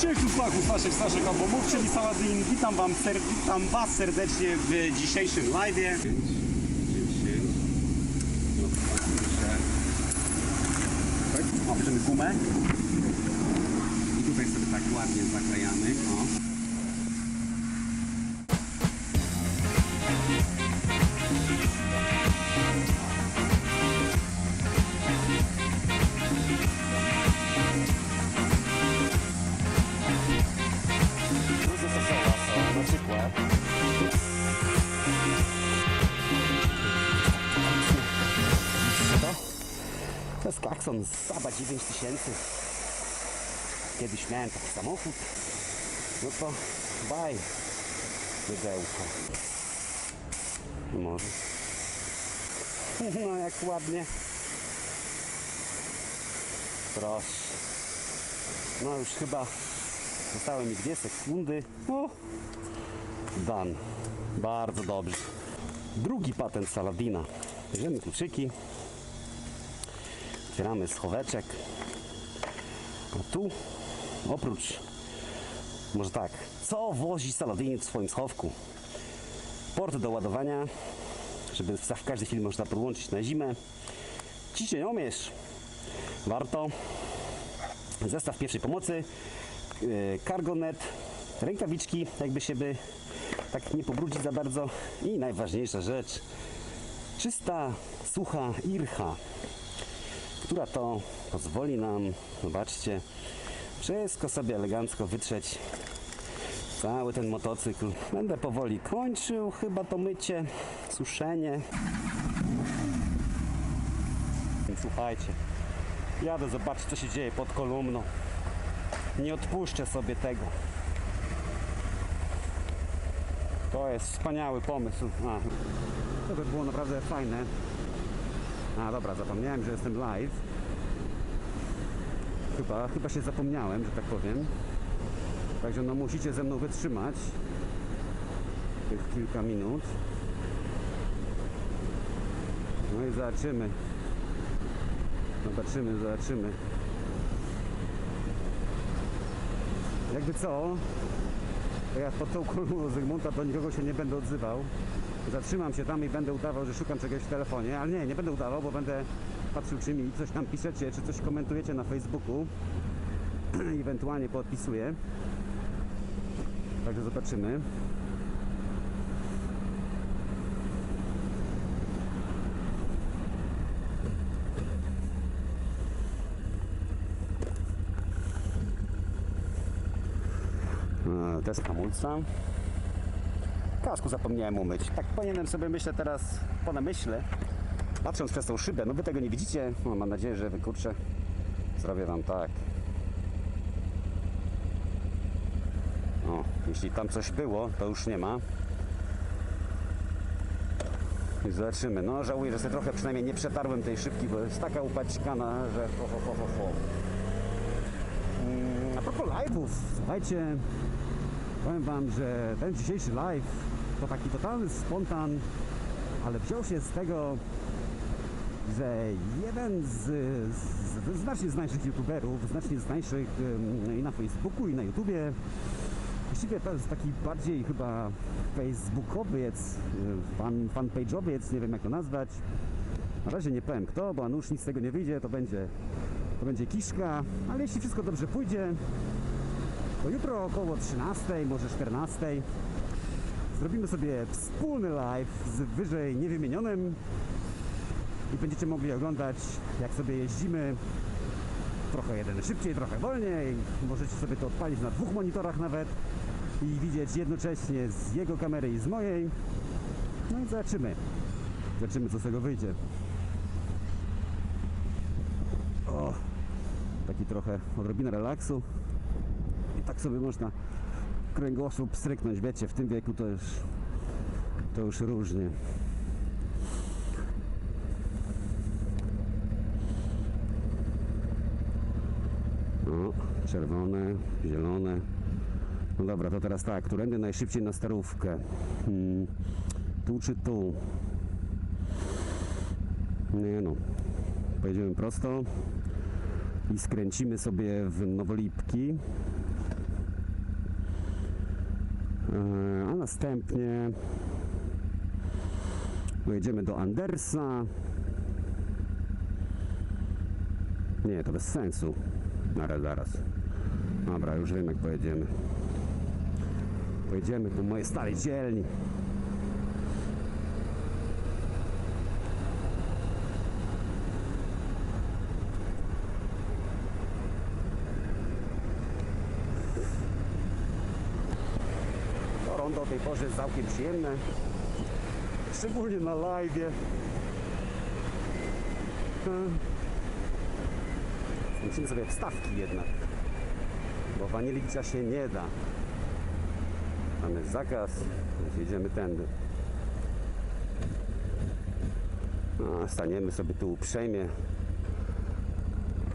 Cześć chłopaków naszych starszych albumów, czyli Saladin. Witam, wam ser- witam Was serdecznie w dzisiejszym live. O, bierzemy gumę. I tutaj sobie tak ładnie zaklejamy. O. Z Saba 9000. Kiedyś miałem taki samochód. No to baj, mydełko. Może. No jak ładnie. Proszę. No już chyba Zostały mi dwie sekundy. O, dan. Bardzo dobrze. Drugi patent Saladina. Bierzemy kluczyki. Otwieramy schoweczek. A tu? Oprócz, może tak, co wozi Saladin w swoim schowku? Port do ładowania, żeby w każdej chwili można podłączyć na zimę. Ciśnieniomierz. Warto. Zestaw pierwszej pomocy, yy, cargonet, rękawiczki, jakby się by tak nie pobrudzić za bardzo. I najważniejsza rzecz, czysta, sucha ircha, która to pozwoli nam, zobaczcie, wszystko sobie elegancko wytrzeć cały ten motocykl. Będę powoli kończył chyba to mycie, suszenie. Słuchajcie, Jadę zobaczyć co się dzieje pod kolumną. Nie odpuszczę sobie tego. To jest wspaniały pomysł. A, to by było naprawdę fajne. A dobra, zapomniałem, że jestem live. Chyba, chyba się zapomniałem, że tak powiem. Także no musicie ze mną wytrzymać tych kilka minut. No i zobaczymy. Zobaczymy, zobaczymy. Jakby co, to ja pod tą kolumną Zygmunta do nikogo się nie będę odzywał. Zatrzymam się tam i będę udawał, że szukam czegoś w telefonie, ale nie, nie będę udawał, bo będę patrzył, czy mi coś tam piszecie, czy coś komentujecie na Facebooku. Ewentualnie podpisuję. Także zobaczymy. E, Test hamulca. Kasku zapomniałem umyć. Tak powinienem sobie myślę teraz po namyśle. Patrząc przez tą szybę, no wy tego nie widzicie. No, mam nadzieję, że wykurczę. Zrobię wam tak. O, jeśli tam coś było, to już nie ma. I zobaczymy. No żałuję, że sobie trochę przynajmniej nie przetarłem tej szybki, bo jest taka upaćkana, że ho, ho, ho, ho, ho. Mm, A propos live'ów, słuchajcie, powiem wam, że ten dzisiejszy live to taki totalny spontan, ale wziął się z tego, że jeden z, z znacznie znańszych youtuberów, znacznie znańszych i na Facebooku i na YouTubie, właściwie to jest taki bardziej chyba facebookowiec, fan, fanpage'owiec, nie wiem jak to nazwać. Na razie nie powiem kto, bo a nuż nic z tego nie wyjdzie, to będzie, to będzie kiszka, ale jeśli wszystko dobrze pójdzie, jutro około 13, może 14 zrobimy sobie wspólny live z wyżej niewymienionym i będziecie mogli oglądać jak sobie jeździmy trochę jeden szybciej, trochę wolniej. Możecie sobie to odpalić na dwóch monitorach nawet i widzieć jednocześnie z jego kamery i z mojej. No i zobaczymy. Zobaczymy co z tego wyjdzie. O, taki trochę odrobinę relaksu. Tak sobie można kręgosłup stryknąć, wiecie, w tym wieku to już to już różnie. O, czerwone, zielone. No dobra, to teraz tak, którędy najszybciej na starówkę? Hmm, tu czy tu? Nie no, pojedziemy prosto i skręcimy sobie w Nowolipki. A następnie pojedziemy do Andersa. Nie, to bez sensu. Zaraz, zaraz. Dobra, już wiem jak pojedziemy. Pojedziemy do mojej starej dzielni. Porze jest całkiem przyjemne. Szczególnie na live. Musimy sobie wstawki jednak. Bo wanilicia się nie da. Mamy zakaz, więc jedziemy tędy. No, staniemy sobie tu uprzejmie.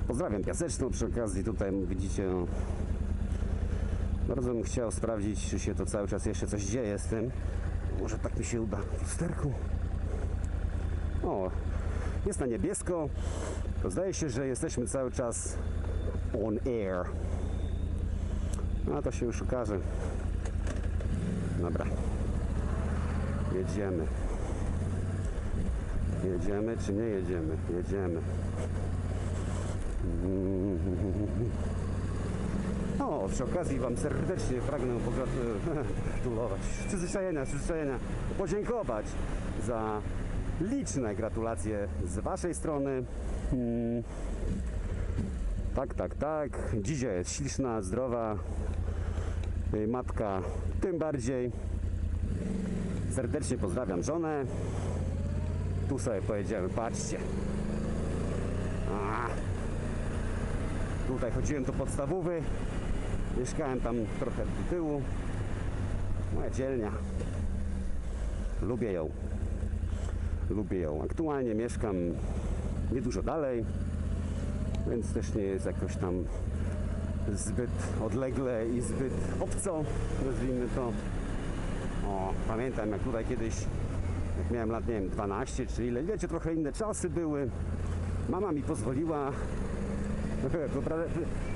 Pozdrawiam Piaseczną przy okazji. Tutaj widzicie no, bardzo bym chciał sprawdzić, czy się to cały czas jeszcze coś dzieje z tym. Może tak mi się uda w lusterku. O, jest na niebiesko. To zdaje się, że jesteśmy cały czas on air. No to się już okaże. Dobra. Jedziemy. Jedziemy czy nie jedziemy? Jedziemy. O, przy okazji Wam serdecznie pragnę pogratulować. Przyzwyczajenia, przyzwyczajenia. Podziękować za liczne gratulacje z Waszej strony. Hmm. Tak, tak, tak. Dzisiaj jest śliczna, zdrowa. Jej matka tym bardziej. Serdecznie pozdrawiam żonę. Tu sobie pojedziemy, patrzcie. A. Tutaj chodziłem do podstawowy. Mieszkałem tam trochę do tyłu. Moja dzielnia. Lubię ją. Lubię ją. Aktualnie mieszkam niedużo dalej, więc też nie jest jakoś tam zbyt odlegle i zbyt obco, nazwijmy to. O, pamiętam jak tutaj kiedyś, jak miałem lat, nie wiem, 12 czy ile, wiecie, trochę inne czasy były. Mama mi pozwoliła,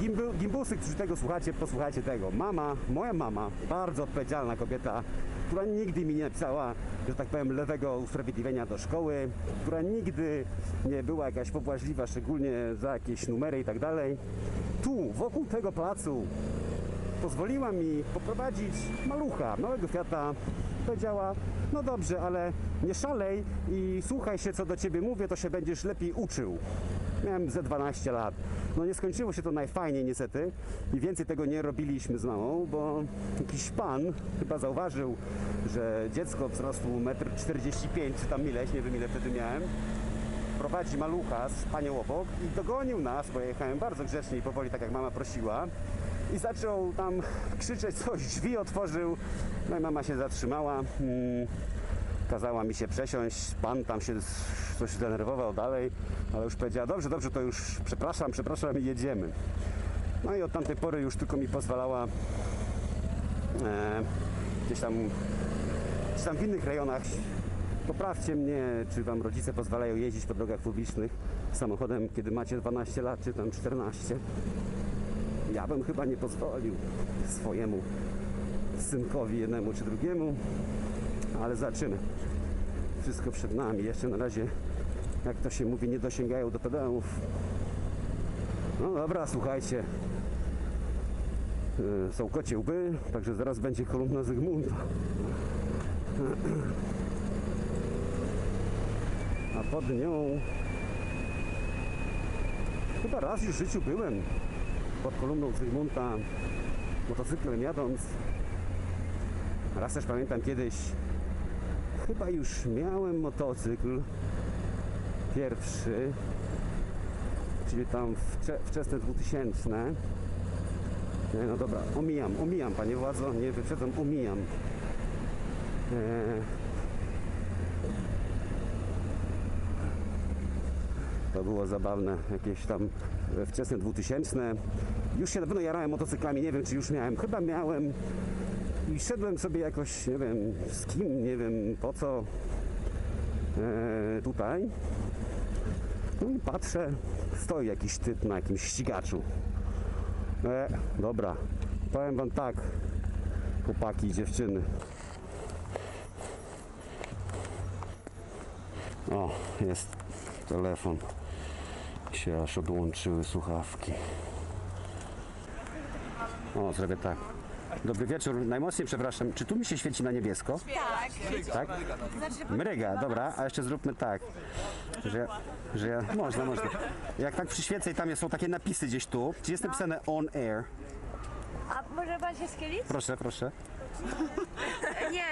Gimbu, gimbusy, którzy tego słuchacie, posłuchajcie tego. Mama, moja mama, bardzo odpowiedzialna kobieta, która nigdy mi nie napisała, że tak powiem, lewego usprawiedliwienia do szkoły, która nigdy nie była jakaś pobłażliwa, szczególnie za jakieś numery i tak dalej. Tu, wokół tego placu, pozwoliła mi poprowadzić malucha, małego Fiata. Powiedziała, no dobrze, ale nie szalej i słuchaj się, co do ciebie mówię, to się będziesz lepiej uczył. Miałem ze 12 lat. No nie skończyło się to najfajniej niestety i więcej tego nie robiliśmy z mamą, bo jakiś pan chyba zauważył, że dziecko wzrostu 1,45 m czy tam ileś, nie wiem ile wtedy miałem, prowadzi malucha z panią obok i dogonił nas, bo jechałem bardzo grzecznie i powoli, tak jak mama prosiła. I zaczął tam krzyczeć coś, drzwi otworzył. No i mama się zatrzymała. Mm, kazała mi się przesiąść. Pan tam się coś zdenerwował dalej, ale już powiedziała, dobrze, dobrze, to już przepraszam, przepraszam i jedziemy. No i od tamtej pory już tylko mi pozwalała e, gdzieś tam czy tam w innych rejonach. Poprawcie mnie, czy wam rodzice pozwalają jeździć po drogach publicznych samochodem, kiedy macie 12 lat, czy tam 14. Ja bym chyba nie pozwolił swojemu synkowi jednemu czy drugiemu, ale zobaczymy. Wszystko przed nami. Jeszcze na razie, jak to się mówi, nie dosięgają do pedałów. No dobra, słuchajcie. Yy, Są kocie łby, także zaraz będzie kolumna Zygmunta. A pod nią chyba raz już w życiu byłem pod kolumną Zygmunta motocyklem jadąc. Raz też pamiętam kiedyś chyba już miałem motocykl pierwszy czyli tam wcze, wczesne 2000 nie, no dobra, omijam, omijam panie władzo, nie wyprzedzam, omijam Eee, To było zabawne, jakieś tam e, wczesne 2000. Już się na pewno jarałem motocyklami, nie wiem czy już miałem, chyba miałem. I szedłem sobie jakoś, nie wiem z kim, nie wiem po co, e, tutaj. No i patrzę, stoi jakiś typ na jakimś ścigaczu. E, dobra, powiem wam tak, chłopaki i dziewczyny. O, jest telefon. Się aż odłączyły słuchawki. O, zrobię tak. Dobry wieczór. Najmocniej przepraszam. Czy tu mi się świeci na niebiesko? Tak. Tak? Znaczy, Mryga, dobra, a jeszcze zróbmy tak. Że, że ja, można, można. Jak tak przyświecę i tam są takie napisy gdzieś tu, gdzie jest napisane on air. a może pan się schylić? Proszę, proszę. Nie,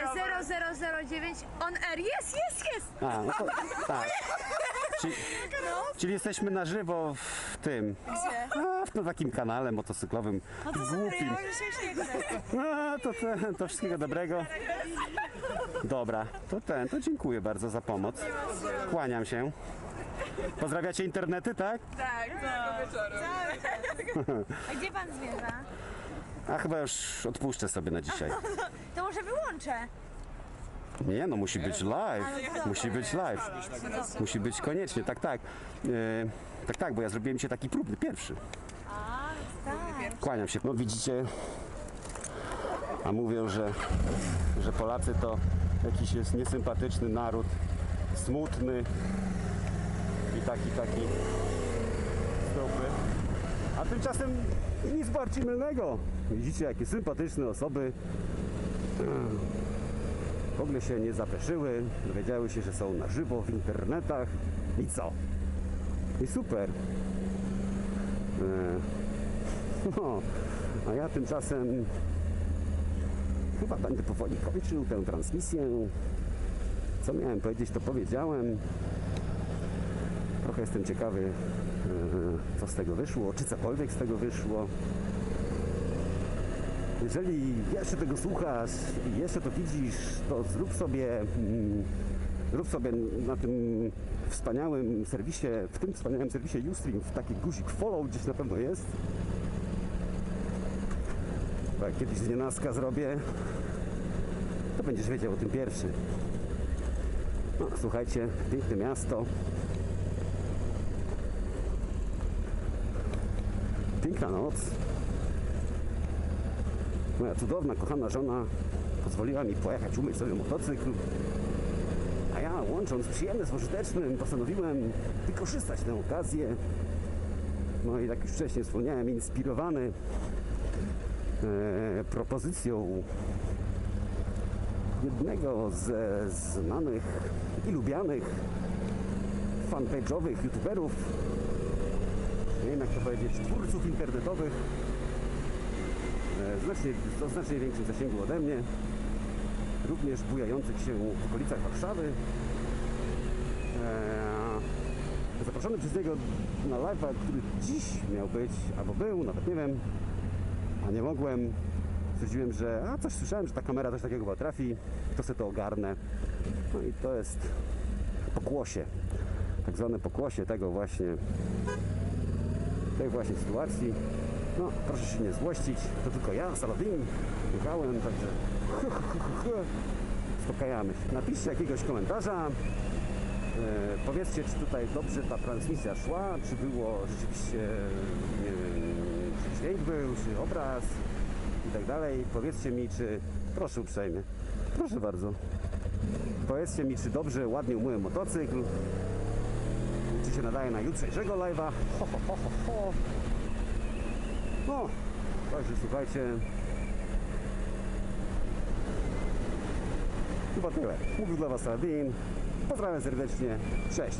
0009 on air. Jest, jest, jest! A, no to tak. Czyli, czyli jesteśmy na żywo w tym. A, na takim kanale motocyklowym. Głupim. Może się śmiechnę. A, to, to, to wszystkiego dobrego. Dobra, to ten, to dziękuję bardzo za pomoc. Kłaniam się. Pozdrawiacie internety, tak? Tak, A gdzie pan zmierza? A chyba już odpuszczę sobie na dzisiaj. To może wyłączę. Nie, no musi być live. Musi być live. Musi być koniecznie, tak, tak. E, tak, tak, bo ja zrobiłem dzisiaj taki próbny, pierwszy. Tak. Kłaniam się. No widzicie, a mówią, że, że Polacy to jakiś jest niesympatyczny naród, smutny i taki, taki dobry. A tymczasem nic bardziej mylnego. Widzicie, jakie sympatyczne osoby w ogóle się nie zapeszyły, dowiedziały się, że są na żywo w internetach i co? I super. E, no, a ja tymczasem chyba będę powoli kończył tę transmisję. Co miałem powiedzieć, to powiedziałem. Trochę jestem ciekawy, e, co z tego wyszło, czy cokolwiek z tego wyszło. Jeżeli jeszcze tego słuchasz i jeszcze to widzisz, to zrób sobie, mm, zrób sobie na tym wspaniałym serwisie, w tym wspaniałym serwisie Ustream w taki guzik follow gdzieś na pewno jest. Jak kiedyś z nienacka zrobię, to będziesz wiedział o tym pierwszy. No, słuchajcie, piękne miasto. Piękna noc. Moja cudowna, kochana żona pozwoliła mi pojechać, umyć sobie motocykl. A ja, łącząc przyjemne z pożytecznym, postanowiłem wykorzystać tę okazję. No i jak już wcześniej wspomniałem, inspirowany e, propozycją jednego ze znanych i lubianych fanpage'owych youtuberów, nie wiem jak to powiedzieć, twórców internetowych, znacznie, o znacznie większym zasięgu ode mnie, również bujających się w okolicach Warszawy. E, zaproszony przez niego na live'a, który dziś miał być, albo był, nawet nie wiem, a nie mogłem. Stwierdziłem, że a coś słyszałem, że ta kamera coś takiego potrafi, to sobie to ogarnę. No i to jest pokłosie, tak zwane pokłosie tego właśnie, tej właśnie sytuacji. No, proszę się nie złościć, to tylko ja, Saladin, jechałem, także uspokajamy się. Napiszcie jakiegoś komentarza, E, powiedzcie, czy tutaj dobrze ta transmisja szła, czy było rzeczywiście, nie czy dźwięk był, czy obraz i tak dalej. Powiedzcie mi, czy, proszę uprzejmie, proszę bardzo, powiedzcie mi, czy dobrze, ładnie umyłem motocykl, czy się nadaje na jutrzejszego live'a. Ho, ho, ho, ho, ho. No, także słuchajcie, chyba tyle. Mówił dla Was Radin. Pozdrawiam serdecznie. Cześć.